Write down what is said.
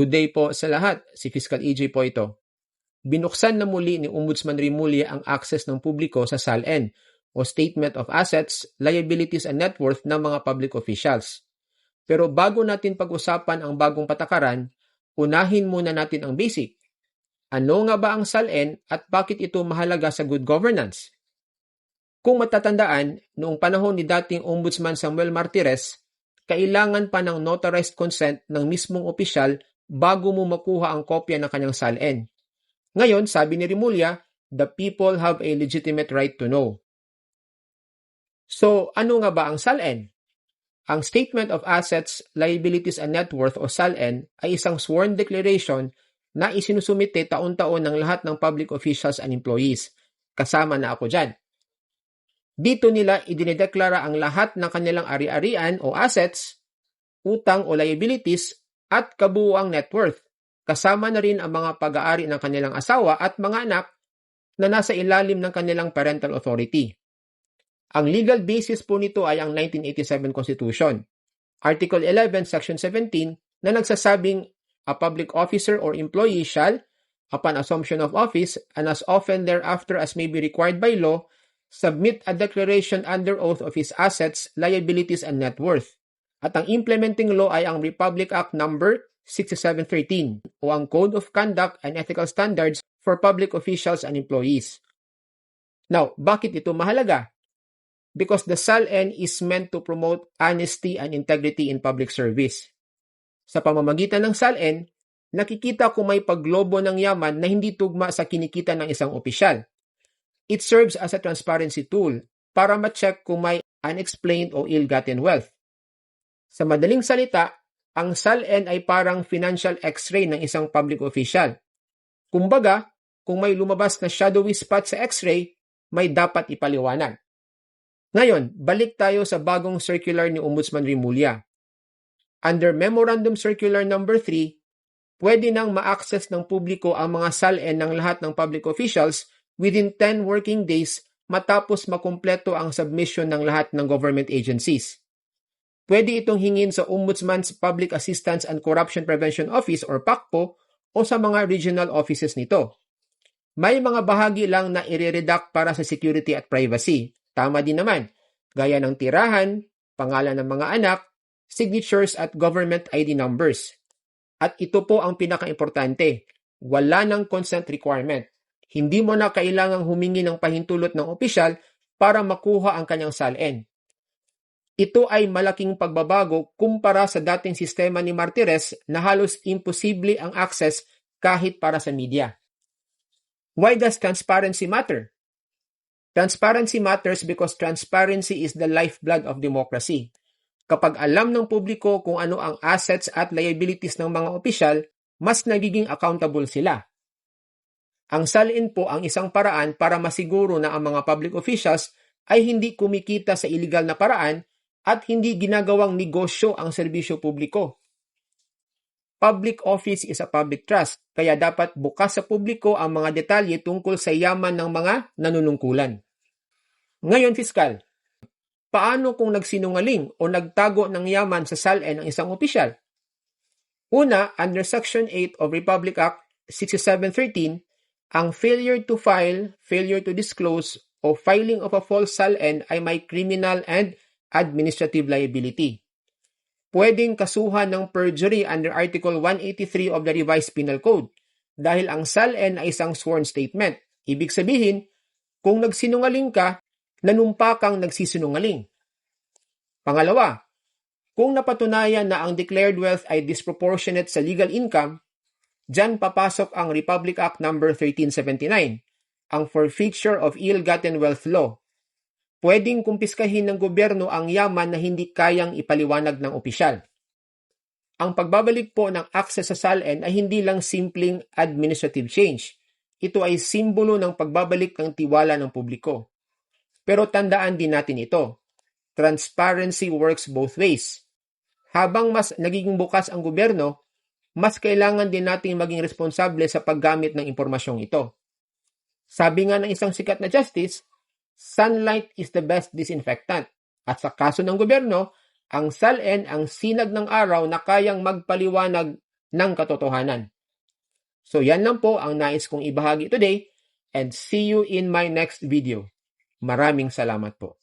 Good day po sa lahat. Si Fiscal EJ po ito. Binuksan na muli ni Ombudsman Rimulya ang access ng publiko sa SALN o Statement of Assets, Liabilities and Net Worth ng mga public officials. Pero bago natin pag-usapan ang bagong patakaran, unahin muna natin ang basic. Ano nga ba ang SALN at bakit ito mahalaga sa good governance? Kung matatandaan, noong panahon ni dating Ombudsman Samuel Martires, kailangan pa ng notarized consent ng mismong opisyal bago mo makuha ang kopya ng kanyang SALN. Ngayon, sabi ni Rimulya, the people have a legitimate right to know. So, ano nga ba ang SALN? Ang Statement of Assets, Liabilities and Net Worth o SALN ay isang sworn declaration na isinusumite taon-taon ng lahat ng public officials and employees. Kasama na ako dyan. Dito nila idinedeklara ang lahat ng kanilang ari-arian o assets, utang o liabilities at kabuuang net worth. Kasama na rin ang mga pag-aari ng kanilang asawa at mga anak na nasa ilalim ng kanilang parental authority. Ang legal basis po nito ay ang 1987 Constitution. Article 11, Section 17 na nagsasabing a public officer or employee shall, upon assumption of office and as often thereafter as may be required by law, submit a declaration under oath of his assets, liabilities, and net worth. At ang implementing law ay ang Republic Act number 6713 o ang Code of Conduct and Ethical Standards for Public Officials and Employees. Now, bakit ito mahalaga? Because the SALN is meant to promote honesty and integrity in public service. Sa pamamagitan ng SALN, nakikita kung may paglobo ng yaman na hindi tugma sa kinikita ng isang opisyal. It serves as a transparency tool para ma-check kung may unexplained o ill-gotten wealth. Sa madaling salita, ang SALN ay parang financial x-ray ng isang public official. Kumbaga, kung may lumabas na shadowy spot sa x-ray, may dapat ipaliwanag. Ngayon, balik tayo sa bagong circular ni Ombudsman Rimulya. Under Memorandum Circular Number 3, pwede nang ma-access ng publiko ang mga SALN ng lahat ng public officials within 10 working days matapos makumpleto ang submission ng lahat ng government agencies. Pwede itong hingin sa Ombudsman's Public Assistance and Corruption Prevention Office or PACPO o sa mga regional offices nito. May mga bahagi lang na i-redact para sa security at privacy. Tama din naman, gaya ng tirahan, pangalan ng mga anak, signatures at government ID numbers. At ito po ang pinaka-importante, wala ng consent requirement. Hindi mo na kailangang humingi ng pahintulot ng opisyal para makuha ang kanyang SALN. Ito ay malaking pagbabago kumpara sa dating sistema ni Martires na halos imposible ang access kahit para sa media. Why does transparency matter? Transparency matters because transparency is the lifeblood of democracy. Kapag alam ng publiko kung ano ang assets at liabilities ng mga opisyal, mas nagiging accountable sila. Ang salin po ang isang paraan para masiguro na ang mga public officials ay hindi kumikita sa illegal na paraan at hindi ginagawang negosyo ang serbisyo publiko. Public office is a public trust, kaya dapat bukas sa publiko ang mga detalye tungkol sa yaman ng mga nanunungkulan. Ngayon, fiskal, paano kung nagsinungaling o nagtago ng yaman sa SALN ng isang opisyal? Una, under Section 8 of Republic Act 6713, ang failure to file, failure to disclose, o filing of a false SALN ay may criminal and administrative liability. Pwedeng kasuhan ng perjury under Article 183 of the Revised Penal Code dahil ang SALN ay isang sworn statement. Ibig sabihin, kung nagsinungaling ka, nanumpa kang nagsisinungaling. Pangalawa, kung napatunayan na ang declared wealth ay disproportionate sa legal income, dyan papasok ang Republic Act No. 1379, ang Forfeiture of Ill-Gotten Wealth Law pwedeng kumpiskahin ng gobyerno ang yaman na hindi kayang ipaliwanag ng opisyal. Ang pagbabalik po ng access sa SALN ay hindi lang simpleng administrative change. Ito ay simbolo ng pagbabalik ng tiwala ng publiko. Pero tandaan din natin ito. Transparency works both ways. Habang mas nagiging bukas ang gobyerno, mas kailangan din nating maging responsable sa paggamit ng impormasyong ito. Sabi nga ng isang sikat na justice, sunlight is the best disinfectant. At sa kaso ng gobyerno, ang SALN ang sinag ng araw na kayang magpaliwanag ng katotohanan. So yan lang po ang nais kong ibahagi today and see you in my next video. Maraming salamat po.